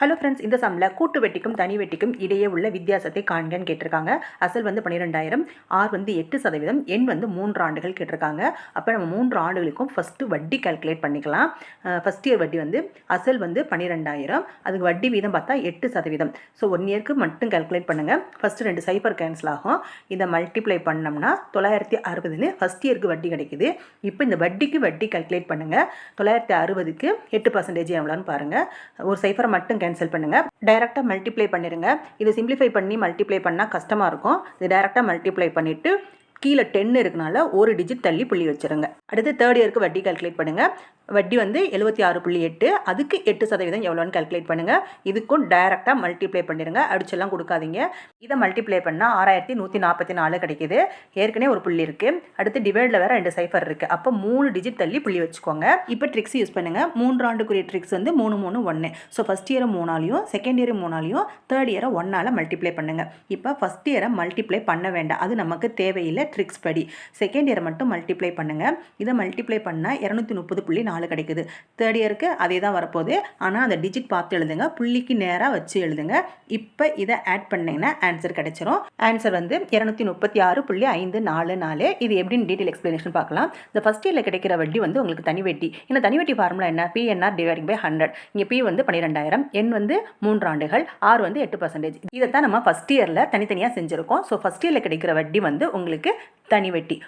Hello friends இந்த சம்மில் கூட்டு வெட்டிக்கும் தனி வெட்டிக்கும் இடையே உள்ள வித்தியாசத்தை காண்கன்னு கேட்டிருக்காங்க. அசல் வந்து பன்னிரெண்டாயிரம் ஆர் வந்து எட்டு சதவீதம் எண் வந்து மூன்று ஆண்டுகள் கேட்டிருக்காங்க. அப்போ நம்ம மூன்று ஆண்டுகளுக்கும் ஃபஸ்ட்டு வட்டி கால்குலேட் பண்ணிக்கலாம். ஃபஸ்ட் இயர் வட்டி வந்து அசல் வந்து பன்னிரெண்டாயிரம் அதுக்கு வட்டி வீதம் பார்த்தா எட்டு சதவீதம். ஸோ ஒன் இயர்க்கு மட்டும் கால்குலேட் பண்ணுங்கள் ஃபஸ்ட்டு ரெண்டு சைபர் கேன்சல் ஆகும். இதை மல்டிப்ளை பண்ணோம்னா தொள்ளாயிரத்தி அறுபதுன்னு ஃபஸ்ட் இயருக்கு வட்டி கிடைக்குது. இப்போ இந்த வட்டிக்கு வட்டி கால்குலேட் பண்ணுங்கள் தொள்ளாயிரத்தி அறுபதுக்கு எட்டு பர்சன்டேஜ் எவ்வளோன்னு பாருங்கள் ஒரு சைஃபரை மட்டும் கேன்சல் பண்ணுங்கள் டைரெக்டாக மல்டிப்ளை பண்ணிடுங்க இது சிம்பிளிஃபை பண்ணி மல்டிப்ளை பண்ணால் கஷ்டமாக இருக்கும். இது டைரெக்டாக மல்டிப்ளை பண்ணிவிட்டு கீழே டென் இருக்கனால ஒரு டிஜிட் தள்ளி புள்ளி வச்சுருங்க. அடுத்து தேர்ட் இயருக்கு வட்டி கால்குலேட் பண்ணுங்கள் வட்டி வந்து எழுபத்தி ஆறு புள்ளி எட்டு அதுக்கு எட்டு சதவீதம் எவ்வளோன்னு கால்குலேட் பண்ணுங்கள் இதுக்கும் டைரெக்டாக மல்டிப்ளை பண்ணிடுங்க அடிச்செல்லாம் கொடுக்காதீங்க. இதை மல்டிப்ளை பண்ணால் ஆறாயிரத்தி நூற்றி நாற்பத்தி நாலு கிடைக்கிது. ஏற்கனவே ஒரு புள்ளி இருக்குது அடுத்து டிவைடில் வேறு ரெண்டு சைஃபர் இருக்குது அப்போ மூணு டிஜிட் தள்ளி புள்ளி வச்சுக்கோங்க. இப்போ ட்ரிக்ஸ் யூஸ் பண்ணுங்கள் மூன்று ஆண்டுக்குரிய ட்ரிக்ஸ் வந்து மூணு மூணு ஒன்று ஸோ ஃபஸ்ட் இயரை மூணாலையும் செகண்ட் இயர் மூணாலையும் தேர்ட் இயரை ஒன்றால் மல்டிப்ளை பண்ணுங்கள் இப்போ ஃபஸ்ட் இயரை மல்டிப்ளை பண்ண வேண்டாம். அது நமக்கு தேவையில்லை. ட்ரிக்ஸ் படி. செகண்ட் இயரை மட்டும் மல்டிப்ளை பண்ணுங்கள் இதை மல்டிப்ளை பண்ணால் இரநூத்தி முப்பது புள்ளி நாலு கிடைக்குது. தேர்ட் இயருக்கு அதே தான் வரப்போகுது. ஆனால் அந்த டிஜிட் பார்த்து எழுதுங்க. புள்ளிக்கு நேராக வச்சு எழுதுங்க. இப்போ இதை ஆட் பண்ணிங்கன்னா ஆன்சர் கிடைச்சிரும். ஆன்சர் வந்து இரநூத்தி முப்பத்தி ஆறு புள்ளி ஐந்து நாலு நாலு. இது எப்படின்னு டீட்டெயில் எக்ஸ்ப்ளனேஷன் பார்க்கலாம். இந்த ஃபஸ்ட் இயரில் கிடைக்கிற வட்டி வந்து உங்களுக்கு தனி வட்டி இந்த தனி வட்டி ஃபார்முலா என்ன பிஎன்ஆர் டிவைடிங் பை ஹண்ட்ரட் இங்கே பி வந்து பன்னிரெண்டாயிரம். என் வந்து மூன்று ஆண்டுகள் ஆர் வந்து எட்டு பர்சன்டேஜ் இதை தான் நம்ம ஃபஸ்ட் இயரில் தனித்தனியாக செஞ்சுருக்கோம். ஸோ ஃபஸ்ட் இயரில் கிடைக்கிற வட்டி வந்து உங்களுக்கு தனி வெட்டி.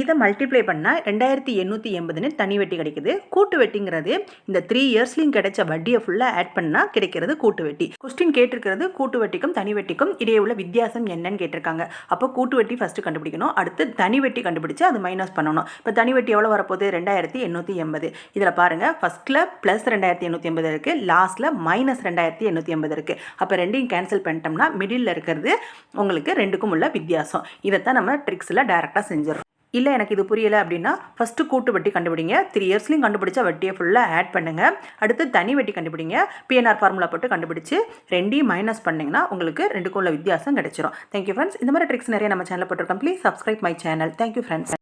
இதை மல்டிப்ளை பண்ணால் ரெண்டாயிரத்தி எண்ணூற்றி எண்பதுன்னு தனி வட்டி கிடைக்குது. கூட்டு வெட்டிங்கிறது இந்த த்ரீ இயர்ஸ்லையும் கிடைச்ச வட்டியை ஃபுல்லாக ஆட் பண்ணால் கிடைக்கிறது கூட்டு வெட்டி. கொஸ்டின் கேட்டிருக்கிறது கூட்டு வெட்டிக்கும் தனி வெட்டிக்கும் இடையே உள்ள வித்தியாசம் என்னன்னு கேட்டிருக்காங்க. அப்போ கூட்டு வெட்டி ஃபஸ்ட்டு கண்டுபிடிக்கணும். அடுத்து தனி வெட்டி கண்டுபிடிச்சு அது மைனஸ் பண்ணணும். இப்போ தனி வெட்டி எவ்வளோ வரப்போகுது? ரெண்டாயிரத்தி எண்ணூற்றி எண்பது. இதில் பாருங்கள் ஃபஸ்ட்டில் ப்ளஸ் ரெண்டாயிரத்தி எண்ணூற்றி எண்பது இருக்குது லாஸ்ட்டில் மைனஸ் ரெண்டாயிரத்தி எண்ணூற்றி எண்பது இருக்குது அப்போ ரெண்டையும் கேன்சல் பண்ணிட்டோம்னா மிடில் இருக்கிறது உங்களுக்கு ரெண்டுக்கும் உள்ள வித்தியாசம். இதைத்தான் நம்ம ட்ரிக்ஸில் டேரெக்டாக செஞ்சிடறோம். இல்லை எனக்கு இது புரியலை அப்படின்னா ஃபஸ்ட்டு கூட்டு வட்டி கண்டுபிடிங்க. த்ரீ இயர்ஸ்லையும் கண்டுபிடிச்சா வட்டியை ஃபுல்லாக ஆட் பண்ணுங்கள் அடுத்து தனி வட்டி கண்டுபிடிங்க. பிஎன்ஆர் ஃபார்முலா போட்டு கண்டுபிடிச்சு ரெண்டையும் மைனஸ் பண்ணிங்கன்னா உங்களுக்கு ரெண்டுக்கும் உள்ள வித்தியாசம் கிடைச்சிரும். தேங்க்யூ ஃப்ரெண்ட்ஸ் இந்த மாதிரி ட்ரிக்ஸ் நிறைய நம்ம சேனலில் போட்டிருக்கோம். Please subscribe my channel thank you friends